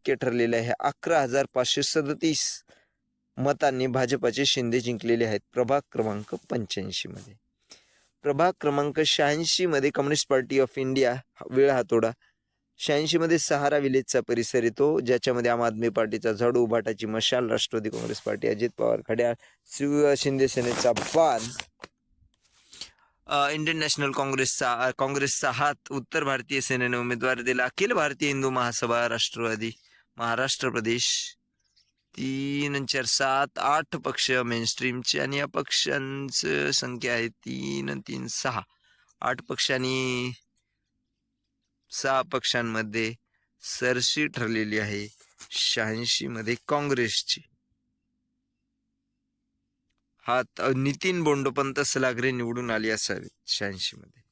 ऐक्य ठरलेले आहे. अकरा हजार पाचशे सदतीस मतांनी भाजपाचे शिंदे जिंकलेले आहेत. प्रभाग क्रमांक पंच्याऐंशीमध्ये प्रभाग क्रमांक शहाऐंशीमध्ये कम्युनिस्ट पार्टी ऑफ इंडिया वेळ हातोडा शहाऐंशीमध्ये सहारा विलेजचा परिसर येतो. ज्याच्यामध्ये आम आदमी पार्टीचा झाडू उभाटाची मशाल राष्ट्रवादी काँग्रेस पार्टी अजित पवार खड्याळ शिव शिंदे सेनेचा बाण. इंडियन नॅशनल काँग्रेसचा काँग्रेसचा हात उत्तर भारतीय सेनेने उमेदवार दिला. अखिल भारतीय हिंदू महासभा राष्ट्रवादी. महाराष्ट्र प्रदेश. तीन चार सात आठ पक्ष मेन स्ट्रीमचे आणि या पक्षांचं संख्या आहे तीन तीन सहा. आठ पक्षांनी सहा पक्षांमध्ये सरशी ठरलेली आहे शहाऐंशीमध्ये काँग्रेसची. हात नितीन बोंडोपंत सलागरे निवडून आली असावी शहाऐंशी मध्ये.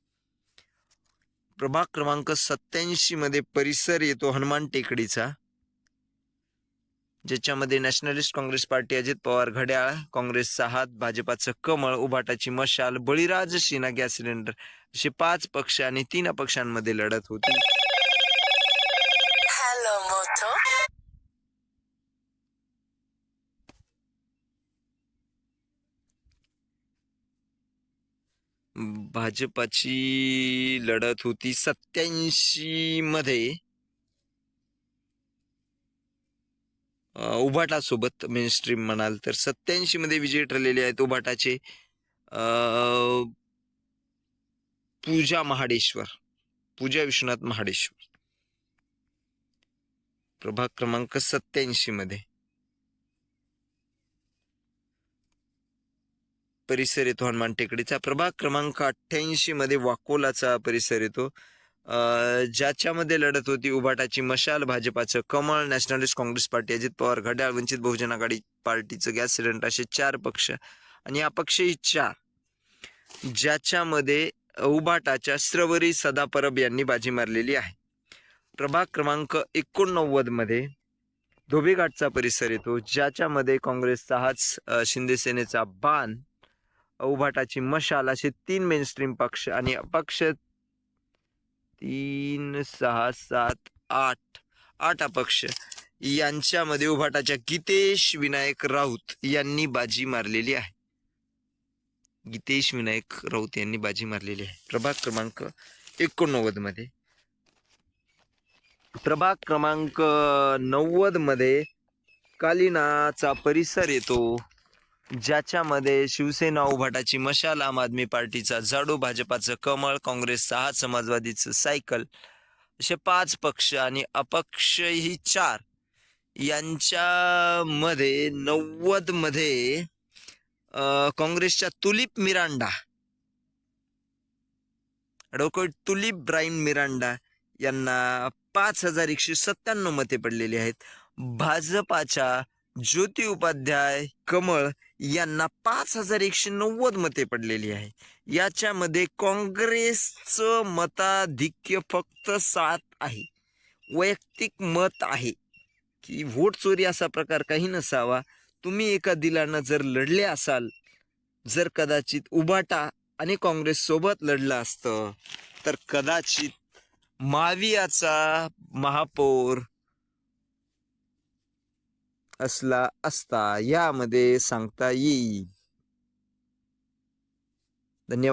प्रभाग क्रमांक सत्याऐंशी मध्ये परिसर येतो हनुमान टेकडीचा. ज्याच्यामध्ये nationalist congress party Ajit Pawar घड्याळ काँग्रेसचा हात भाजपाचं कमळ उभाटाची मशाल बळीराज शिना गॅस सिलेंडर असे पाच पक्ष आणि तीन अपक्षांमध्ये लढत होती. भाजपाची लढत होती सत्याऐंशी मध्ये उभाटासोबत मेन स्ट्रीम म्हणाल तर सत्याऐंशी मध्ये विजयी ठरलेले आहेत उभाटाचे. पूजा महाडेश्वर. पूजा विश्वनाथ महाडेश्वर. प्रभाग क्रमांक सत्याऐंशी मध्ये. परिसर येतो हनुमान टेकडीचा. प्रभाग क्रमांक अठ्ठ्याऐंशी मध्ये वाकोलाचा परिसर येतो. ज्याच्यामध्ये लढत होती उभाटाची मशाल भाजपाचं कमळ nationalist congress party Ajit Pawar घड्याळ वंचित बहुजन आघाडी पार्टीचं गॅस सिलेंडर असे चार पक्ष आणि अपक्षही चार ज्याच्यामध्ये उभाटाच्या श्रवरी सदापरब यांनी बाजी मारलेली आहे. प्रभाग क्रमांक एकोणनव्वदमध्ये धोबीघाटचा परिसर येतो ज्याच्यामध्ये काँग्रेसचा हाच शिंदेसेनेचा बाण उभाटाची मशाल असे तीन मेनस्ट्रीम पक्ष आणि अपक्ष तीन सहा सात आठ. आठ अपक्ष. यांच्यामध्ये उभाटाच्या गीतेश विनायक राऊत यांनी बाजी मारलेली आहे. गीतेश विनायक राऊत यांनी बाजी मारलेली आहे. प्रभाग क्रमांक एकोणनव्वदमध्ये प्रभाग क्रमांक नव्वदमध्ये कालिनाचा परिसर येतो. ज्याच्यामध्ये शिवसेना उभाटाची मशाल आम आदमी पार्टीचा झाडू भाजपाचं कमळ काँग्रेस सहा समाजवादीचं सायकल असे पाच पक्ष आणि अपक्ष ही चार. यांच्यामध्ये नव्वदमध्ये काँग्रेसच्या तुलिप मिरांडा. ॲडव्होकेट तुलिप ब्राईन मिरांडा यांना पाच हजार एकशे सत्त्याण्णव मते पडलेली आहेत. भाजपाच्या ज्योती उपाध्याय कमळ यांना पाच हजार एकशे नव्वद मते पडलेली आहे. याच्यामध्ये काँग्रेसचं मताधिक्य फक्त सात आहे. वैयक्तिक मत आहे की व्होट चोरी असा प्रकार काही नसावा. तुम्ही एका दिलानं जर लढले असाल जर कदाचित उबाटा आणि काँग्रेस सोबत लढलं असतं तर कदाचित मावियाचा महापौर असला असता यामध्ये सांगता येईल.